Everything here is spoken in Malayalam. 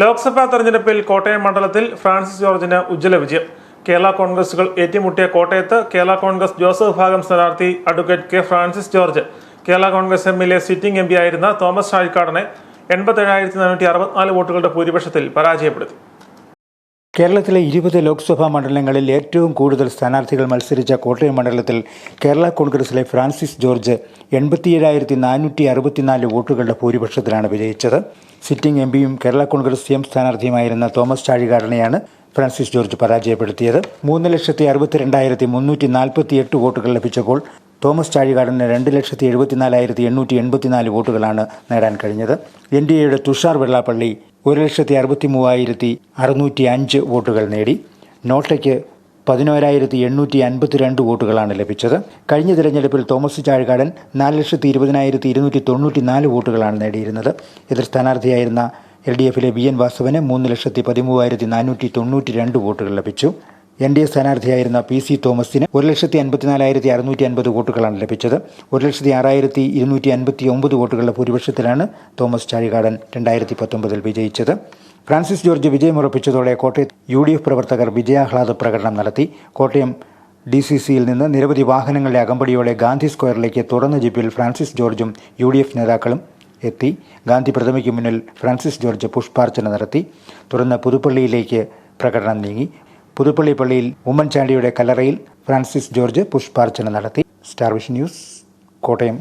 ലോക്സഭാ തെരഞ്ഞെടുപ്പിൽ കോട്ടയം മണ്ഡലത്തിൽ ഫ്രാൻസിസ് ജോർജിന് ഉജ്ജ്വല വിജയം. കേരള കോൺഗ്രസുകൾ ഏറ്റുമുട്ടിയ കോട്ടയത്ത് കേരള കോൺഗ്രസ് ജോസഫ് വിഭാഗം സ്ഥാനാർത്ഥി advocate K Francis George Kerala Congress എമ്മിലെ സിറ്റിംഗ് എം ആയിരുന്ന തോമസ് ഷാഴിക്കാടനെ എൺപത്തേഴായിരത്തി നാനൂറ്റി അറുപത്തിനാല് വോട്ടുകളുടെ ഭൂരിപക്ഷത്തിൽ പരാജയപ്പെടുത്തി. കേരളത്തിലെ ഇരുപത് ലോക്സഭാ മണ്ഡലങ്ങളിൽ ഏറ്റവും കൂടുതൽ സ്ഥാനാർത്ഥികൾ മത്സരിച്ച കോട്ടയം മണ്ഡലത്തിൽ കേരള കോൺഗ്രസിലെ ഫ്രാൻസിസ് ജോർജ് എൺപത്തിയേഴായിരത്തി നാനൂറ്റി അറുപത്തിനാല് വോട്ടുകളുടെ ഭൂരിപക്ഷത്തിലാണ് വിജയിച്ചത്. സിറ്റിംഗ് എം പിയും കേരള കോൺഗ്രസ് എം സ്ഥാനാർത്ഥിയുമായിരുന്ന തോമസ് ചാഴികാടനെയാണ് ഫ്രാൻസിസ് ജോർജ് പരാജയപ്പെടുത്തിയത്. മൂന്ന് ലക്ഷത്തി അറുപത്തിരണ്ടായിരത്തി മുന്നൂറ്റി നാൽപ്പത്തി എട്ട് വോട്ടുകൾ ലഭിച്ചപ്പോൾ തോമസ് ചാഴികാടന് രണ്ട് ലക്ഷത്തി എഴുപത്തിനാലായിരത്തി എണ്ണൂറ്റി എൺപത്തിനാല് വോട്ടുകളാണ് നേടാൻ കഴിഞ്ഞത്. എൻ ഡി എയുടെ തുഷാർ വെള്ളാപ്പള്ളി ഒരു ലക്ഷത്തി അറുപത്തി മൂവായിരത്തി അറുന്നൂറ്റി അഞ്ച് വോട്ടുകൾ നേടി. നോട്ടയ്ക്ക് പതിനോരായിരത്തി എണ്ണൂറ്റി അൻപത്തിരണ്ട് വോട്ടുകളാണ് ലഭിച്ചത്. കഴിഞ്ഞ തിരഞ്ഞെടുപ്പിൽ തോമസ് ചാഴികാടൻ നാല് ലക്ഷത്തി ഇരുപതിനായിരത്തി ഇരുന്നൂറ്റി തൊണ്ണൂറ്റി നാല് വോട്ടുകളാണ് നേടിയിരുന്നത്. എതിർ സ്ഥാനാർത്ഥിയായിരുന്ന എൽ ഡി എഫിലെ വി എൻ വാസവന് മൂന്ന് ലക്ഷത്തി പതിമൂവായിരത്തി നാനൂറ്റി തൊണ്ണൂറ്റി രണ്ട് വോട്ടുകൾ ലഭിച്ചു. എൻ ഡി എ സ്ഥാനാർത്ഥിയായിരുന്ന പി സി തോമസിന് ഒരു ലക്ഷത്തി അൻപത്തിനാലായിരത്തി അറുന്നൂറ്റി അൻപത് വോട്ടുകളാണ് ലഭിച്ചത്. ഒരു ലക്ഷത്തി ആറായിരത്തി ഇരുന്നൂറ്റി അൻപത്തി ഒമ്പത് വോട്ടുകളുടെ ഭൂരിപക്ഷത്തിലാണ് തോമസ് ചാഴികാടൻ രണ്ടായിരത്തി പത്തൊമ്പതിൽ വിജയിച്ചത്. ഫ്രാൻസിസ് ജോർജ് വിജയമുറപ്പിച്ചതോടെ കോട്ടയത്ത് യു ഡി എഫ് പ്രവർത്തകർ വിജയാഹ്ലാദ പ്രകടനം നടത്തി. കോട്ടയം ഡി സി സിയിൽ നിന്ന് നിരവധി വാഹനങ്ങളുടെ അകമ്പടിയോടെ ഗാന്ധി സ്ക്വയറിലേക്ക് തുറന്ന ജീപ്പിൽ ഫ്രാൻസിസ് ജോർജും യു ഡി എഫ് നേതാക്കളും എത്തി. ഗാന്ധി പ്രതിമയ്ക്ക് മുന്നിൽ ഫ്രാൻസിസ് ജോർജ് പുഷ്പാർച്ചന നടത്തി. തുടർന്ന് പുതുപ്പള്ളിയിലേക്ക് പ്രകടനം നീങ്ങി. പുതുപ്പള്ളി പള്ളിയിൽ ഉമ്മൻചാണ്ടിയുടെ കല്ലറയിൽ ഫ്രാൻസിസ് ജോർജ് പുഷ്പാർച്ചന നടത്തി. സ്റ്റാർവിഷ് ന്യൂസ് കോട്ടയം.